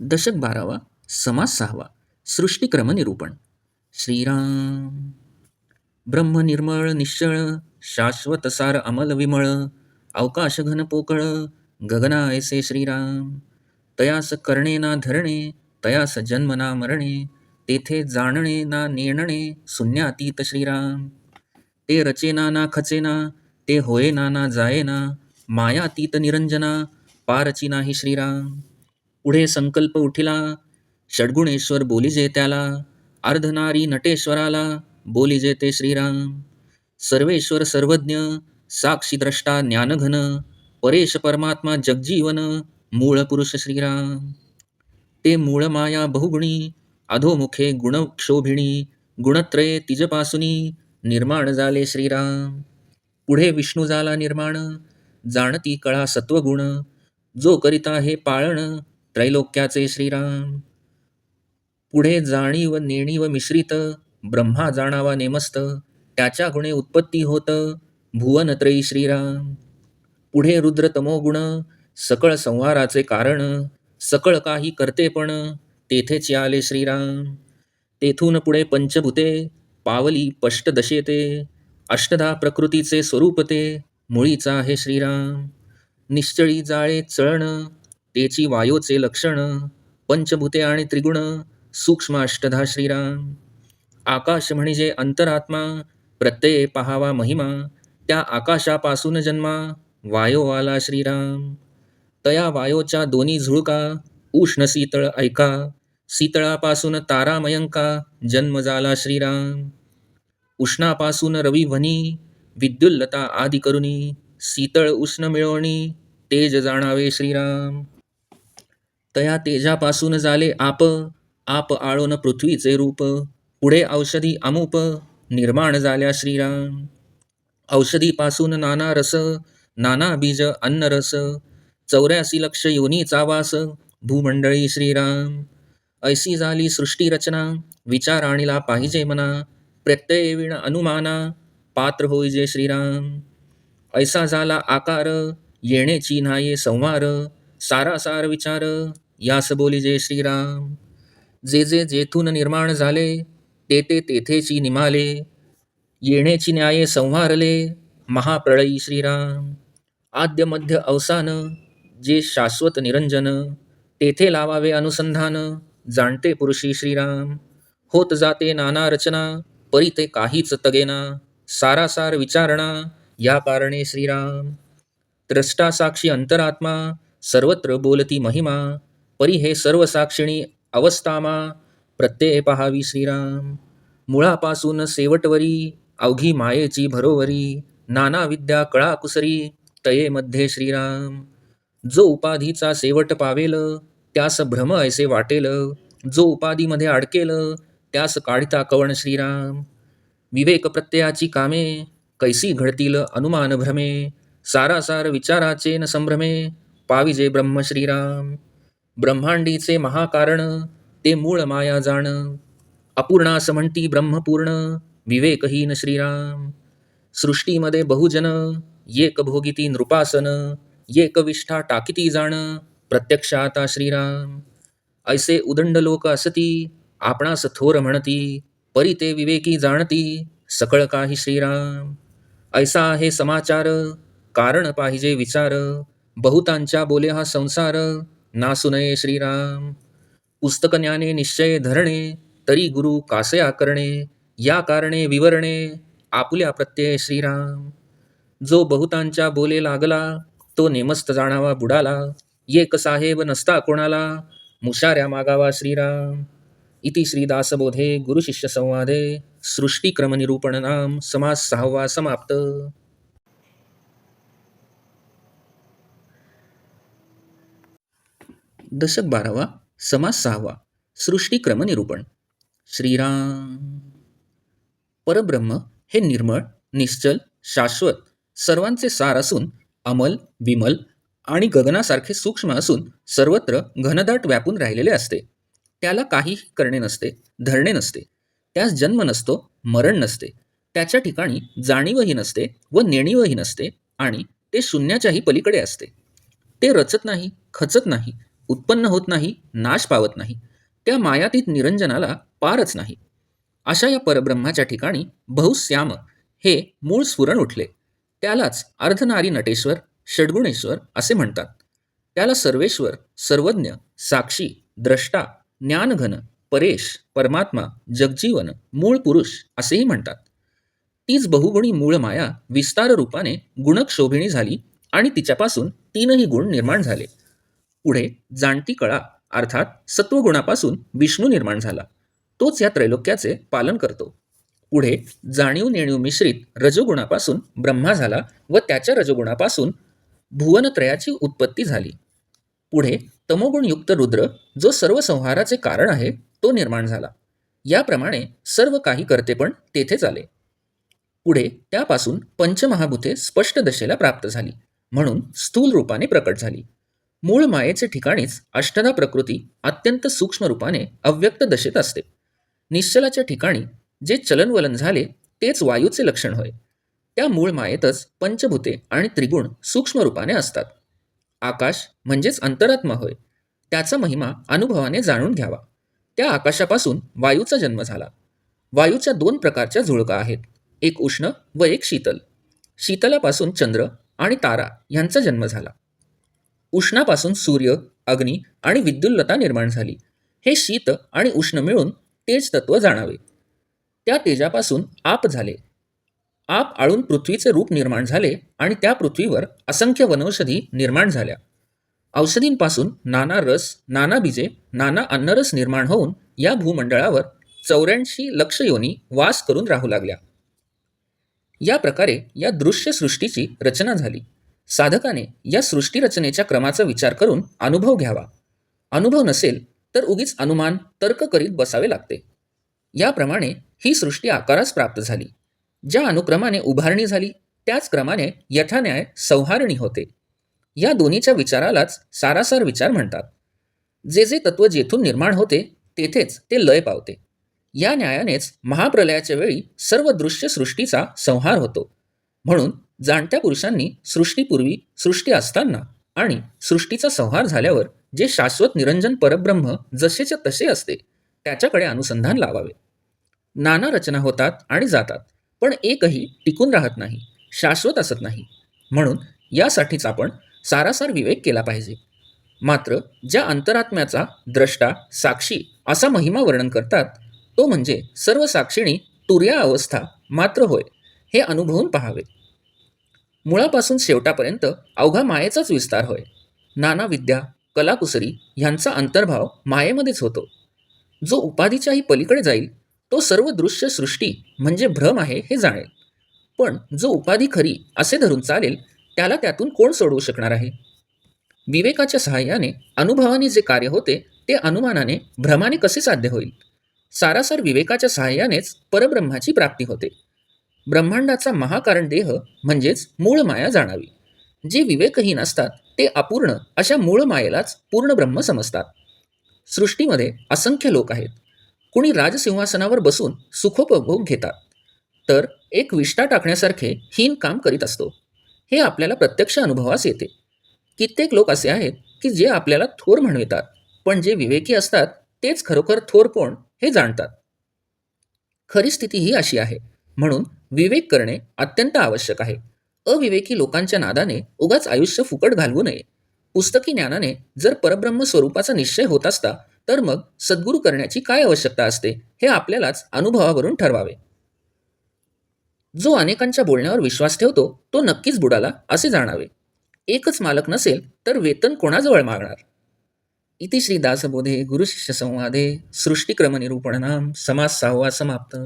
दशक बारावा समास सहावा सृष्टिक्रम निरूपण. श्रीराम. ब्रह्म निर्मळ निश्चळ शाश्वत सार अमल विमळ अवकाश घन पोकळ गगना ऐसे श्रीराम. तयास करणे ना धरणे तयास जन्म ना मरणे तेथे जाणणे ना नेणणे शून्यातीत श्रीराम. ते रचेना ना खचेना ते होयना ना जायेना मायातीत निरंजना पारची नाही श्रीराम. पुढे संकल्प उठिला. षडगुणेश्वर बोलिजे त्याला अर्धनारी नटेश्वराला बोलिजे ते श्रीराम. सर्वेश्वर सर्वज्ञ साक्षीद्रष्टा ज्ञानघन परेश परमात्मा जगजीवन मूळ पुरुष श्रीराम. ते मूळ माया बहुगुणी अधोमुखे गुणक्षोभिणी गुणत्रये तिजपासुनी निर्माण झाले श्रीराम. पुढे विष्णू झाला निर्माण जाणती कळा सत्वगुण जो करिता हे पाळण त्रैलोक्याचे श्रीराम. पुढे जाणीव नेणीव मिश्रित ब्रह्मा जाणावा नेमस्त त्याच्या गुणे उत्पत्ती होत भुवनत्रयी श्रीराम. पुढे रुद्र तमोगुण सकळ संहाराचे कारण सकळ काही करते पण तेथेच आले श्रीराम. तेथून पुढे पंचभूते पावली पष्टदशेते अष्टधा प्रकृतीचे स्वरूप ते मुळीचा आहे श्रीराम. निश्चळी जाळे चळण तेची वायोचे लक्षण पंचभूते आणि त्रिगुण सूक्ष्म अष्टधा श्रीराम. आकाश म्हणजे अंतरात्मा प्रत्यये पहावा महिमा त्या आकाशापासून जन्मा वायो आला श्रीराम. तया वायोच्या दोन्ही झुळका उष्ण शीतळ ऐका शीतळापासून तारामयंका जन्म झाला श्रीराम. उष्णापासून रविध्वनी विद्युल्लता आदी करुणी शीतळ उष्ण मिळवणी तेज जाणावे श्रीराम. तया तेजापासून झाले आप आप आळोन पृथ्वीचे रूप. पुढे औषधी अमुप निर्माण झाल्या श्रीराम. औषधीपासून नाना रस नाना बीज अन्न रस. चौऱ्यासी लक्ष योनीचा वास भूमंडळी श्रीराम. ऐशी झाली सृष्टी रचना विचार आणिला पाहिजे मना. प्रत्यय विण अनुमाना पात्र होईजे श्रीराम. ऐसा झाला आकार येणेची नाही संवार. सारासार विचार यास बोली जय श्रीराम. जे जे जेथून निर्माण झाले ते ते तेथेची निमाले. येण्याची न्याये संवारले महाप्रळयी श्रीराम. आद्य मध्य अवसान जे शाश्वत निरंजन तेथे लावावे अनुसंधान जाणते पुरुषी श्रीराम. होत जाते नाना रचना परी ते काहीच तगेना. सारासार विचारणा या कारणे श्रीराम. त्रष्टा साक्षी अंतरात्मा सर्वत्र बोलती महिमा. परी हे सर्व साक्षिणी अवस्थामा प्रत्यय पहावी श्रीराम. मुळापासून शेवटवरी अवघी मायेची भरोवरी नाना विद्या कळा कुसरी तये मध्ये श्रीराम. जो उपाधीचा शेवट पावेल त्यास भ्रम ऐसे वाटेल. जो उपाधीमध्ये अडकेल त्यास काढता कवण श्रीराम. विवेक प्रत्ययाची कामे कैसी घडतील अनुमान भ्रमे. सारासार विचाराचे न संभ्रमे पाविजे ब्रह्म श्रीराम. ब्रह्मांडीचे महाकारण ते मूळ माया जाण. अपूर्णास म्हणती ब्रह्मपूर्ण विवेकहीन श्रीराम. सृष्टीमध्ये बहुजन एक भोगिती नृपासन एक विष्ठा टाकिती जाण. प्रत्यक्ष आता श्रीराम. ऐसे उदंड लोक असती आपणास थोर म्हणती परी ते विवेकी जाणती सकळ काही श्रीराम. ऐसा आहे समाचार कारण पाहिजे विचार. बहुतांच्या बोले हा संसार ना नये श्रीराम। पुस्तक ज्ञाने निश्चय धरणे तरी गुरु कासे आकरणे या कारणे विवरणे आपुल्या प्रत्यय श्रीराम। जो बहुतांच्या बोले लागला तो नेमस्त जाणावा बुडाला एक साहेब नसता कोणाला मुशाऱ्या मागावा श्रीराम। इति श्रीदासबोधे गुरुशिष्य संवादे समास सहावा समाप्त। दशक बारावा समास सहावा सृष्टीक्रम निरूपण श्रीराम. परब्रह्म हे निर्मळ निश्चल शाश्वत सर्वांचे सार असून अमल विमल आणि गगनासारखे सूक्ष्म असून सर्वत्र घनदाट व्यापून राहिलेले असते. त्याला काहीही करणे नसते धरणे नसते. त्यास जन्म नसतो मरण नसते. त्याच्या ठिकाणी जाणीवही नसते व नेणीवही नसते आणि ते शून्याच्याही पलीकडे असते. ते रचत नाही खचत नाही उत्पन्न होत नाही नाश पावत नाही त्या मायातीत निरंजनाला पारच नाही. अशा या परब्रह्माच्या ठिकाणी बहुश्याम हे मूळ स्फुरण उठले. त्यालाच अर्धनारी नटेश्वर षडगुणेश्वर असे म्हणतात. त्याला सर्वेश्वर सर्वज्ञ साक्षी द्रष्टा ज्ञानघन परेश परमात्मा जगजीवन मूळ पुरुष असेही म्हणतात. तीच बहुगुणी मूळ माया विस्तार रूपाने गुणक्षोभिणी झाली आणि तिच्यापासून तीनही गुण निर्माण झाले. पुढे जाणती कळा अर्थात सत्वगुणापासून विष्णू निर्माण झाला. तोच या त्रैलोक्याचे पालन करतो. पुढे जाणीव नेणीव मिश्रित रजोगुणापासून ब्रह्मा झाला व त्याच्या रजोगुणापासून भुवनत्रयाची उत्पत्ती झाली. पुढे तमोगुणयुक्त रुद्र जो सर्व संहाराचे कारण आहे तो निर्माण झाला. याप्रमाणे सर्व काही करते पण तेथेच आले. पुढे त्यापासून पंचमहाभूते स्पष्ट दशेला प्राप्त झाली. म्हणून स्थूल रूपाने प्रकट झाली. मूळ मायेचे ठिकाणीच अष्टदा प्रकृती अत्यंत सूक्ष्म रूपाने अव्यक्त दशेत असते. निश्चलाच्या ठिकाणी जे चलनवलन झाले तेच वायूचे लक्षण होय. त्या मूळ मायेतच पंचभूते आणि त्रिगुण सूक्ष्म रूपाने असतात. आकाश म्हणजेच अंतरात्मा होय. त्याचा महिमा अनुभवाने जाणून घ्यावा. त्या आकाशापासून वायूचा जन्म झाला. वायूच्या दोन प्रकारच्या झुळका आहेत. एक उष्ण व एक शीतल. शीतलापासून चंद्र आणि तारा यांचा जन्म झाला. उष्णापासून सूर्य अग्नी आणि विद्युल्लता निर्माण झाली. हे शीत आणि उष्ण मिळून तेज तत्व जाणावे. त्या तेजापासून आप झाले. आप आळून पृथ्वीचे रूप निर्माण झाले आणि त्या पृथ्वीवर असंख्य वनौषधी निर्माण झाल्या. औषधींपासून नाना रस नाना बीजे नाना अन्नरस निर्माण होऊन या भूमंडळावर चौऱ्याऐंशी लक्ष योनी वास करून राहू लागल्या. या प्रकारे या दृश्य सृष्टीची रचना झाली. साधकाने या सृष्टी रचनेच्या क्रमाचा विचार करून अनुभव घ्यावा. अनुभव नसेल तर उगीच अनुमान तर्क करीत बसावे लागते. याप्रमाणे ही सृष्टी आकारास प्राप्त झाली. ज्या अनुक्रमाने उभारणी झाली त्याच क्रमाने यथान्याय संहारणी होते. या दोन्हीच्या विचारालाच सारासार विचार म्हणतात. जे जे तत्व जेथून निर्माण होते तेथेच ते लय पावते. या न्यायानेच महाप्रलयाच्या वेळी सर्व दृश्य सृष्टीचा संहार होतो. म्हणून जाणत्या पुरुषांनी सृष्टीपूर्वी सृष्टी असताना आणि सृष्टीचा संहार झाल्यावर जे शाश्वत निरंजन परब्रह्म जसेच्या तसे असते त्याच्याकडे अनुसंधान लावावे. नाना रचना होतात आणि जातात पण एकही टिकून राहत नाही शाश्वत असत नाही. म्हणून यासाठीच आपण सारासार विवेक केला पाहिजे. मात्र ज्या अंतरात्म्याचा द्रष्टा साक्षी असा महिमा वर्णन करतात तो म्हणजे सर्व साक्षिणी तुर्या अवस्था मात्र होय हे अनुभवून पहावे. मुळापासून शेवटापर्यंत अवघा मायेचाच विस्तार होय. नाना विद्या कलाकुसरी ह्यांचा अंतर्भाव मायेमध्येच होतो. जो उपाधीच्याही पलीकडे जाईल तो सर्व दृश्य सृष्टी म्हणजे भ्रम आहे हे जाणेल. पण जो उपाधी खरी असे धरून चालेल त्याला त्यातून कोण सोडवू शकणार आहे? विवेकाच्या सहाय्याने अनुभवाने जे कार्य होते ते अनुमानाने भ्रमाने कसे साध्य होईल? सारासार विवेकाच्या सहाय्यानेच परब्रह्माची प्राप्ती होते. ब्रह्मांडाचा महाकारण देह म्हणजेच मूळ माया जाणावी. जे विवेकहीन असतात ते अपूर्ण अशा मूळ मायेलाच पूर्ण ब्रह्म समजतात. सृष्टीमध्ये असंख्य लोक आहेत. कुणी राजसिंहासनावर बसून सुखोपभोग घेतात. तर एक विष्टा टाकण्यासारखे हीन काम करीत असतो. हे आपल्याला प्रत्यक्ष अनुभवास येते. कित्येक लोक असे आहेत की जे आपल्याला थोर म्हणवितात पण जे विवेकी असतात तेच खरोखर थोर कोण हे जाणतात. खरी स्थिती ही अशी आहे. म्हणून विवेक करणे अत्यंत आवश्यक आहे. अविवेकी लोकांच्या नादाने उगाच आयुष्य फुकट घालवू नये. पुस्तकी ज्ञानाने जर परब्रह्म स्वरूपाचा निश्चय होत असता तर मग सद्गुरू करण्याची काय आवश्यकता असते हे आपल्यालाच अनुभवावरून ठरवावे. जो अनेकांच्या बोलण्यावर विश्वास ठेवतो तो नक्कीच बुडाला असे जाणावे. एकच मालक नसेल तर वेतन कोणाजवळ मागणार? इति श्री दासबोधे गुरुशिष्य संवादे सृष्टिक्रमनिरूपणनाम समास सहावा समाप्त.